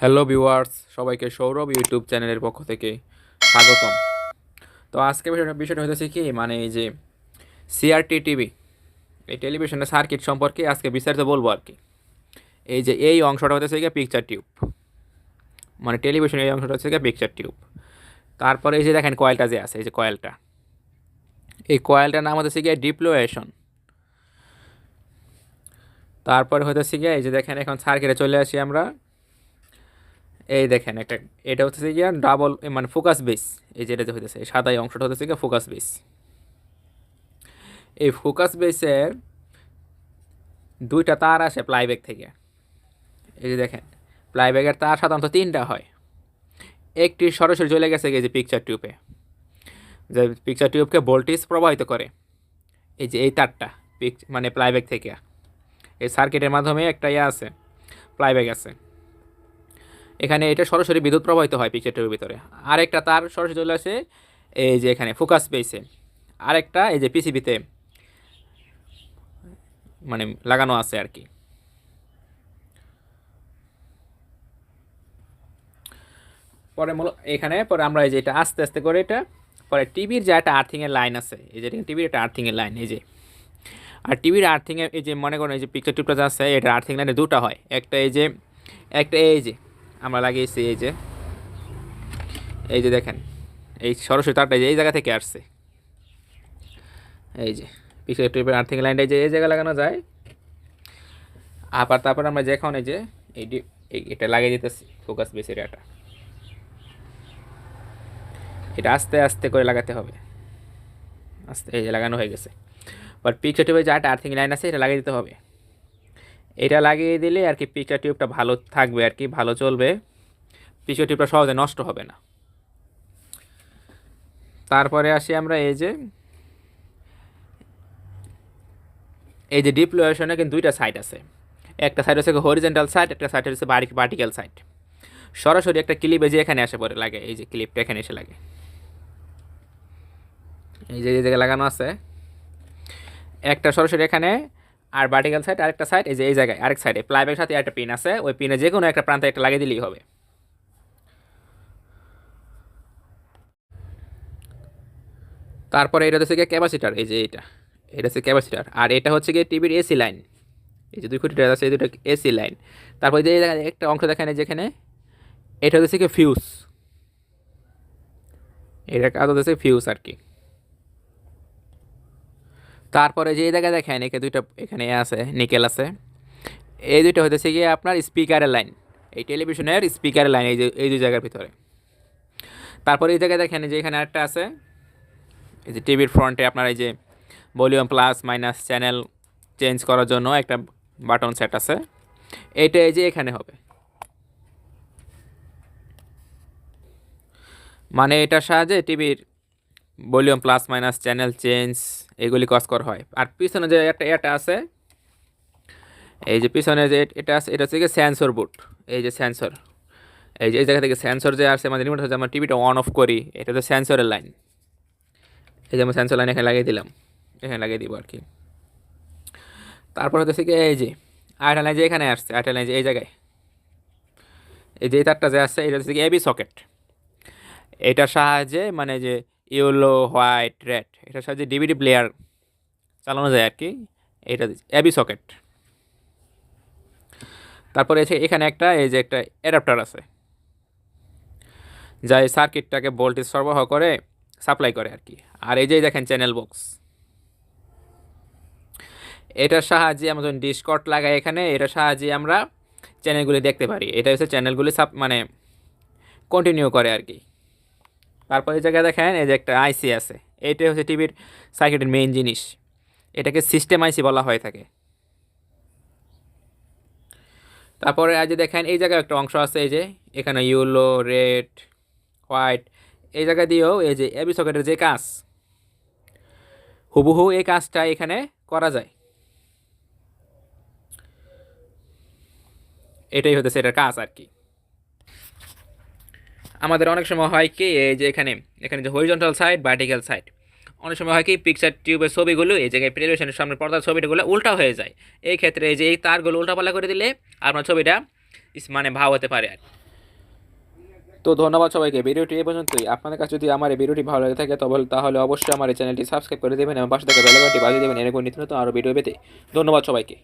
Hello viewers, সবাইকে Sourav YouTube চ্যানেলের পক্ষ থেকে স্বাগতম। তো আজকে বিষয়টা বিষয়টা হতেছে কি মানে এই যে সিআরটি টিভি এই টেলিভিশনের সার্কিট সম্পর্কে আজকে বিস্তারিত বলব আর কি। এই যে এই অংশটা হতেছে গিয়ে পিকচার টিউব মানে টেলিভিশনের এই অংশটা হচ্ছে গিয়ে পিকচার টিউব তারপরে এই যে দেখেন কয়েলটা যে আছে, এই যে কয়েলটা এই কয়েলটার নাম হতেছে গিয়ে ডিপ্লোয়েশন তারপরে হতেছে গিয়ে এই যে দেখেন এখন সার্কিটে চলে আসি আমরা। এই দেখেন একটা, এটা হচ্ছে গিয়া ডাবল মানে ফোকাস বেস এই যেটা যে হইতেছে, এই সাদা অংশটা হচ্ছে গিয়ে ফোকাস বেস এই ফোকাস বেসের দুইটা তার আসে প্লাইব্যাগ থেকে। এই যে দেখেন প্লাইব্যাগের তার সাধারণত তিনটা হয়। একটি সরাসরি চলে গেছে এই যে পিকচার টিউবে যে পিকচার টিউবকে ভোল্টেজ প্রবাহিত করে। এই যে এই তারটা পিক মানে প্লাইব্যাগ থেকে। এই সার্কিটের মাধ্যমে একটা ইয়ে আছে প্লাইব্যাগ আছে। এখানে এটা সরাসরি বিদ্যুৎ প্রবাহিত হয় পিকচারটির ভিতরে। আরেকটা তার সরাসরি চলে আসে, এই যে এখানে ফোকাস পেয়েছে আরেকটা এই যে পিসিবিতে মানে লাগানো আছে আর কি। পরে মূল, এখানে পরে আমরা এই যে এটা আস্তে আস্তে করে এটা, পরে টিভির যে একটা আর্থিংয়ের লাইন আছে, এই যে টিভির একটা আর্থিংয়ের লাইন এই যে। আর টিভির আর্থিংয়ে এই যে মনে করেন এই যে পিকচার টিউবটা আছে, এটা আর্থিং লাইনে দুটো হয়। একটা এই যে, একটা এই যে আমরা লাগিয়েছি এই যে এই যে দেখেন, এই সরাসরি তারটা এই যে এই জায়গা থেকে আসছে। এই যে পিকচার টিউবের আর্থিং লাইনটা যে এই জায়গায় লাগানো যায়। আবার তারপর আমরা যেখানে যে, এই এটা লাগিয়ে দিতেছি ফোকাস বেস এরিয়াটা এটা আস্তে আস্তে করে লাগাতে হবে। আস্তে, এই যে লাগানো হয়ে গেছে। বাট পিকচার টিউবে যে একটা আর্থিং লাইন আছে, এটা লাগিয়ে দিতে হবে। এটা লাগিয়ে দিলে আর কি পিকচার টিউবটা ভালো থাকবে আর কি, ভালো চলবে। পিকচার টিউবটা সহজে নষ্ট হবে না। তারপরে আসি আমরা এই যে এই যে ডিপ্লোয়েশনে কিন্তু দুইটা সাইড আছে। একটা সাইড হচ্ছে হরিজেন্টাল সাইড একটা সাইড হচ্ছে ভার্টিক্যাল সাইড সরাসরি একটা ক্লিপে যে এখানে আসে পরে লাগে, এই যে ক্লিপটা এখানে এসে লাগে। এই যে এই জায়গায় লাগানো আছে। একটা সরাসরি এখানে আর ভার্টিক্যাল সাইড আরেকটা সাইড এই যে এই জায়গায়, আরেক সাইডে প্লাইব্যাগের সাথে একটা পিন আছে, ওই পিনে যে কোনো একটা প্রান্তে একটা লাগিয়ে দিলেই হবে। তারপরে এটা হচ্ছে গিয়ে ক্যাপাসিটার এই যে এটা এটা হচ্ছে ক্যাপাসিটার আর এটা হচ্ছে গিয়ে টিভির এসি লাইন এই যে দুই টাকা আছে, এই দুটো এসি লাইন তারপরে যে একটা অংশ দেখেন যেখানে, এটা হচ্ছে কি ফিউজ এটা কাজ হচ্ছে ফিউজ আর কি। তারপরে যে এই জায়গায় দেখেন, একে দুইটা, এখানে আছে, নিকেল আছে। এই দুইটা হতেছে গিয়ে আপনার স্পিকারের লাইন, এই টেলিভিশনের স্পিকারের লাইন, এই যে, এই দুই জায়গার ভিতরে। তারপরে এই জায়গায় দেখেন যে এখানে একটা আছে, এই যে টিভির ফ্রন্টে আপনার এই যে volume plus minus channel change করার জন্য একটা বাটন সেট আছে। এইটা এই যে এখানে হবে। মানে এটার সাহায্যে টিভির volume plus minus channel change এগুলি কাজ করা হয়। আর পিছনে যে একটা এটা আছে, এই যে পিছনে যে এটা আছে, এটা হচ্ছে সেন্সর বুট এই যে সেন্সর এই যে, এই জায়গা থেকে সেন্সর যে আসছে আমাদের রিমোট আমরা টিভিটা অন অফ করি, এটা তো সেন্সরের লাইন এই যে আমরা সেন্সর লাইন এখানে লাগিয়ে দিলাম, এখানে লাগিয়ে দিব আর কি তারপর হচ্ছে কি এই যে, আয়টা লাইন যে এখানে আসছে, আয়টা লাইন যে এই জায়গায়, এই যে তারটা যে আসছে, এটা হচ্ছে কি এবি সকেট এটার সাহায্যে মানে যে ইয়েলো, হোয়াইট, রেড, এটার সাহায্যে ডিভিডি প্লেয়ার চালানো যায় আর কি এটা এবি সকেট। তারপরে এসে এখানে একটা, এই যে একটা অ্যাডাপ্টার আছে যা এই সার্কিটটাকে ভোল্টেজ সরবরাহ করে, সাপ্লাই করে আর কি আর এই যে দেখেন চ্যানেল বক্স, এটার সাহায্যে আমরা যখন ডিসকট লাগাই এখানে, এটার সাহায্যে আমরা চ্যানেলগুলি দেখতে পারি। এটা হচ্ছে চ্যানেলগুলি সাপ মানে কন্টিনিউ করে আর কি তারপর এই জায়গায় দেখেন, এই যে একটা আইসি আছে। এইটা হচ্ছে টিভির সার্কিটের মেইন জিনিস। এটাকে সিস্টেম আইসি বলা হয়ে থাকে। তারপরে আজ দেখেন, এই জায়গায় একটা অংশ আছে, এই যে এখানে ইয়েলো রেড হোয়াইট এই জায়গা দিয়েও এই যে এবি সকেটের যে কাজ, হুবহু এই কাজটা এখানে করা যায়। এটাই হতেছে এটার কাজ আর কি। আমাদের অনেক সময় হয় কি, এই যে এখানে এখানে যে হরিজন্টাল সাইড ভার্টিক্যাল সাইড অনেক সময় হয় কি পিকচার টিউবের ছবিগুলো, এই জায়গায় টেলিভিশনের সামনে পর্দার ছবিটাগুলো উল্টা হয়ে যায়। এই ক্ষেত্রে এই যে এই তারগুলো উল্টাপাল্লা করে দিলে আপনার ছবিটা মানে ভাও হতে পারে আর তো ধন্যবাদ সবাইকে, ভিডিওটি এই পর্যন্তই। আপনাদের কাছে যদি আমার এই ভিডিওটি ভালো লাগে থাকে, তবে তাহলে অবশ্যই আমার এই চ্যানেলটি সাবস্ক্রাইব করে দেবেন এবং পাশে থাকা বেলাঘন্টি বাজিয়ে দেবেন, এরকম নিত্য নতুন আরও ভিডিও পেতে। ধন্যবাদ সবাইকে।